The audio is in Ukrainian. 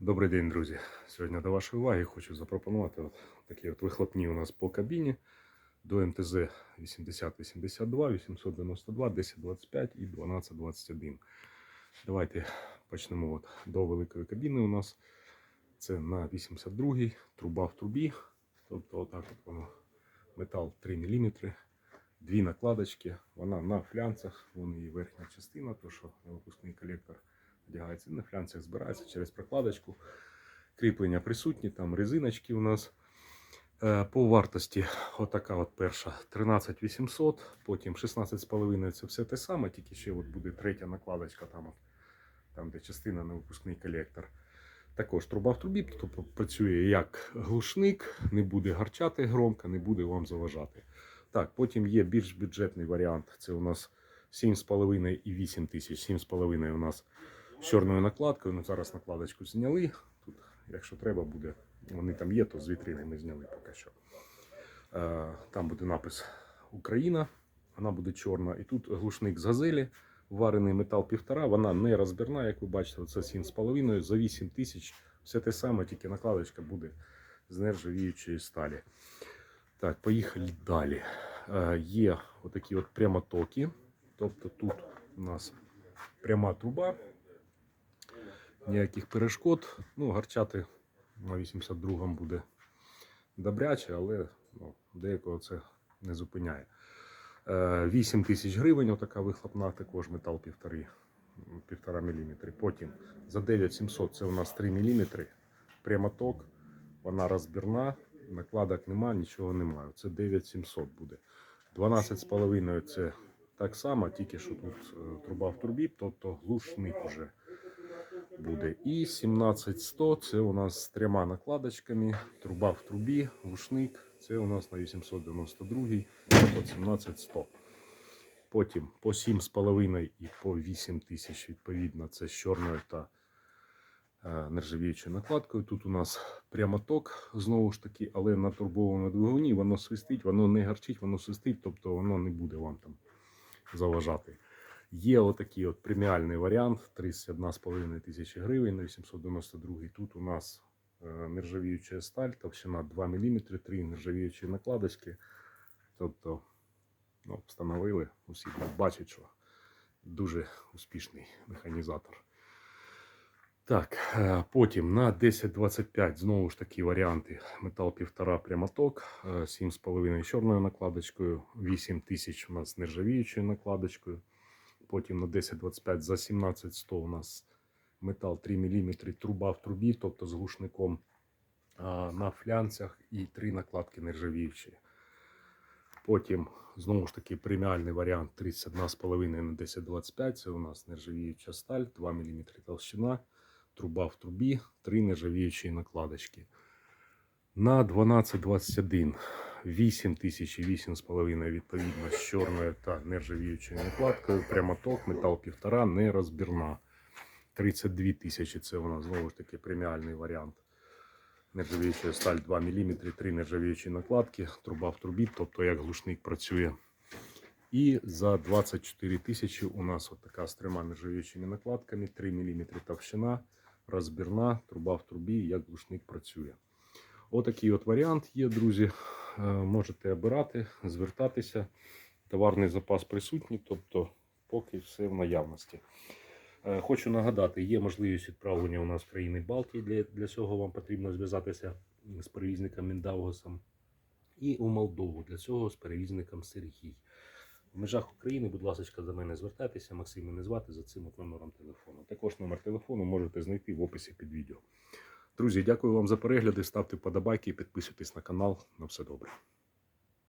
Добрий день, друзі. Сьогодні до вашої уваги хочу запропонувати от такі от вихлопні у нас по кабіні до МТЗ 8082, 892, 1025 і 1221. Давайте почнемо от до великої кабіни у нас. Це на 82-й, труба в трубі. Тобто отак от воно метал 3 мм, дві накладочки, вона на флянцях, вон її верхня частина, то що випускний колектор одягається на флянцях, збирається через прокладочку. Кріплення присутні, там резиночки у нас. Е, По вартості, отака от перша 13 800, потім 16,5 це все те саме, тільки ще от буде третя накладочка, там, там де частина на випускний колектор. Також труба в трубі, тобто працює як глушник, не буде гарчати громко, не буде вам заважати. Так, потім є більш бюджетний варіант. Це у нас 7,5 і 8 тисяч. 7,5 у нас з чорною накладкою. Ну, зараз накладочку зняли. Тут, якщо треба буде, вони там є, то з вітрини ми зняли поки що. Е, Там буде напис Україна, вона буде чорна. І тут глушник з газелі, варений метал півтора. Вона не розбірна, як ви бачите, це 7,5 за 8 тисяч. Все те саме, тільки накладочка буде з нержавіючої сталі. Так, поїхали далі. Е, Є отакі от прямотоки. Тобто тут у нас пряма труба, ніяких перешкод. Ну, гарчати на 82-му буде добряче, але ну, деякого це не зупиняє. Е, 8 тисяч гривень, отака вихлопна, також метал 1,5 1,5 мм. Потім за 9700 це у нас 3 мм. Прямоток, вона розбірна, накладок нема, нічого немає. Це 9700 буде. 12,5 це так само, тільки що тут е, труба в трубі, тобто глушник уже буде. І 17100 це у нас з трьома накладочками, труба в трубі, глушник. Це у нас на 892 от 17100. Потім по 7,5 і по 8 тисяч відповідно це з чорною та е, нержавіючою накладкою. Тут у нас прямоток, знову ж таки, але на турбовому двигуні воно свистить, воно не гарчить, воно свистить, тобто воно не буде вам там заважати. Є отакий от преміальний варіант 31,5 тисячі гривень на 892. Тут у нас е, нержавіюча сталь, товщина 2 мм, 3 нержавіючі накладочки. Тобто ну, встановили, усі бачать, що дуже успішний механізатор. Так, е, потім на 1025 знову ж такі варіанти. Метал 1,5 прямоток, е, 7,5 чорною накладочкою, 8 тисяч у нас нержавіючою накладочкою. Потім на 1025 за 17100 у нас метал 3 мм, труба в трубі, тобто з глушником на флянцях і 3 накладки нержавіючі. Потім знову ж таки преміальний варіант 31,5 на 1025. Це у нас нержавіюча сталь, 2 мм толщина, труба в трубі, 3 нержавіючі накладочки. На 1221 8 тисяч і 8,5 відповідно з чорною та нержавіючою накладкою. Прямоток, метал 1,5, нерозбірна. 32 тисячі це у нас знову ж таки преміальний варіант. Нержавіюча сталь 2 мм, 3 нержавіючі накладки, труба в трубі, тобто як глушник працює. І за 24 тисячі у нас от така з трьома нержавіючими накладками, 3 мм товщина, розбірна, труба в трубі, як глушник працює. Отакий от варіант є, друзі. Е, Можете обирати, звертатися. Товарний запас присутній, тобто поки все в наявності. Е, Хочу нагадати, є можливість відправлення у нас в країни Балтії. Для, для цього вам потрібно зв'язатися з перевізником Міндаугасом. І у Молдову. Для цього з перевізником Сергій. В межах України, будь ласка, до мене звертайтеся. Максим мене звати за цим номером телефону. Також номер телефону можете знайти в описі під відео. Друзі, дякую вам за перегляди. Ставте вподобайки підписуйтесь на канал. На все добре.